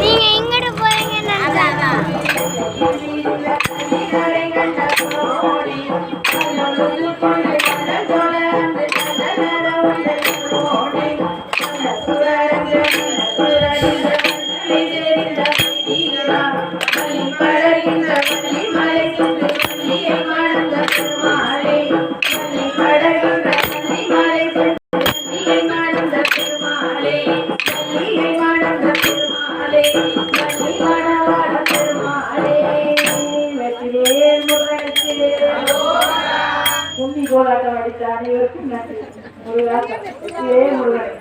நீங்க எங்கிட்டு போறீங்கன்னு முருகனுக்கு கும்மி கோலாட்டம் அடித்த அனைவருக்கும் நன்றி. முருகா வெற்றியே முருகன்.